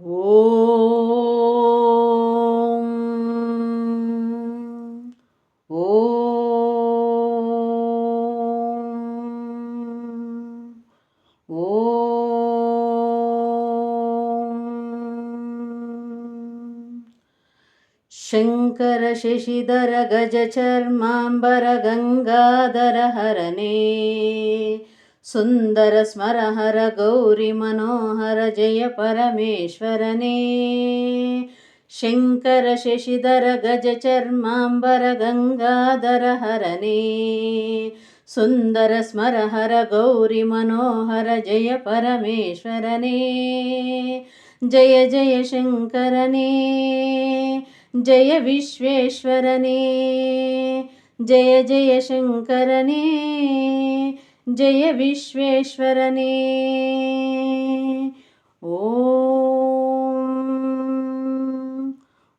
ॐ ॐ ॐ ओ शङ्करशशिधरगजर्माम्बरगङ्गाधरहरणे सुन्दरस्मर हर गौरिमनोहर जय परमेश्वरने। शङ्करशशिधर गजचर्माम्बरगङ्गाधर हरणे सुन्दरस्मर हर गौरिमनोहर जय परमेश्वरने। जय जय शङ्करने। जय विश्वेश्वरने। जय जय शङ्करने। जय विश्वेश्वरने। ओ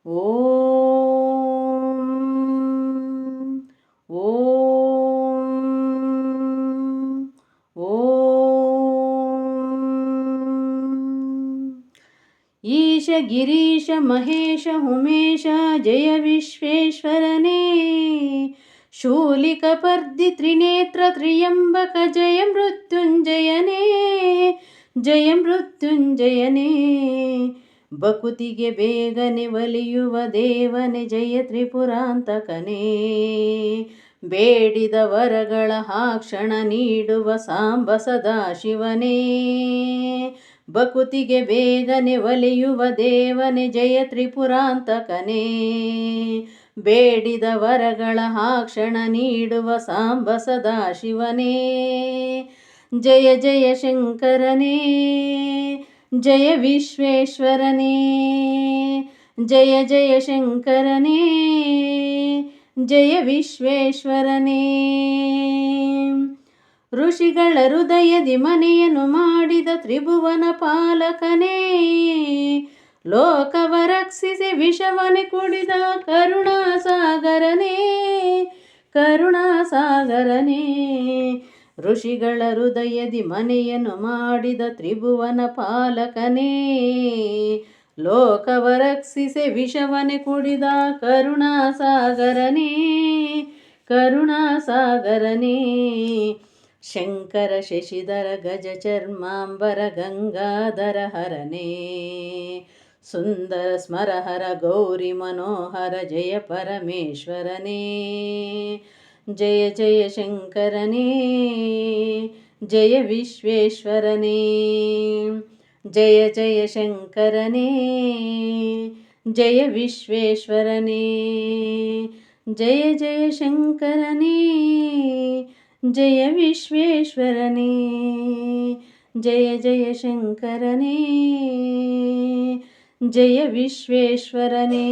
जयविश्वेश्वरने ॐशगिरीशमहेश उमेश जयविश्वेश्वरने ಶೂಲಿಕಪರ್ದಿ ತ್ರಿನೇತ್ರ ತ್ರಿಯಂಬಕ ಜಯ ಮೃತ್ಯುಂಜಯನೇ ಜಯ ಮೃತ್ಯುಂಜಯನೇ. ಬಕುತಿಗೆ ಬೇಗನೆ ಒಲಿಯುವ ದೇವನೆ, ಜಯ ತ್ರಿಪುರಾಂತಕನೇ. ಬೇಡಿದ ವರಗಳ ಹಾಕ್ಷಣ ನೀಡುವ ಸಾಂಬ ಸದಾಶಿವನೇ ಬಕುತಿಗೆ ಬೇಗನೆ ಒಲಿಯುವ ದೇವನೆ, ಜಯ ತ್ರಿಪುರಾಂತಕನೇ. ಬೇಡಿದ ವರಗಳ ಹಾಕ್ಷಣ ನೀಡುವ ಸಾಂಬ ಸದಾಶಿವನೇ ಜಯ ಜಯ ಶಂಕರನೇ, ಜಯ ವಿಶ್ವೇಶ್ವರನೇ, ಜಯ ಜಯ ಶಂಕರನೇ, ಜಯ ವಿಶ್ವೇಶ್ವರನೇ. ಋಷಿಗಳ ಹೃದಯದಿ ಮನೆಯನ್ನು ಮಾಡಿದ ತ್ರಿಭುವನ ಪಾಲಕನೇ ಲೋಕವ ರಕ್ಷಿಸಿ ವಿಷವನೆ ಕುಡಿದ ಕರುಣಾಸಾಗರನೇ ಕರುಣಾಸಾಗರನೇ. ಋಷಿಗಳ ಹೃದಯದಿ ಮನೆಯನ್ನು ಮಾಡಿದ ತ್ರಿಭುವನ ಪಾಲಕನೇ, ಲೋಕವ ರಕ್ಷಿಸಿ ವಿಷವನೆ ಕುಡಿದ ಕರುಣಾಸಾಗರನೇ ಕರುಣಾಸಾಗರನೇ. ಶಂಕರ ಶಶಿಧರ ಗಜ ಚರ್ಮಾಂಬರ ಗಂಗಾಧರ ಹರನೇ. సుందర స్మరహర గౌరి మనోహర జయ పరమేశ్వరనే. జయ జయ శంకరనే. జయ విశ్వేశ్వరనే. జయ జయ శంకరనే. జయ విశ్వేశ్వరనే. జయ జయ శంకరనే. జయ విశ్వేశ్వరనే. జయ జయ శంకరనే. जय विश्वेश्वरने।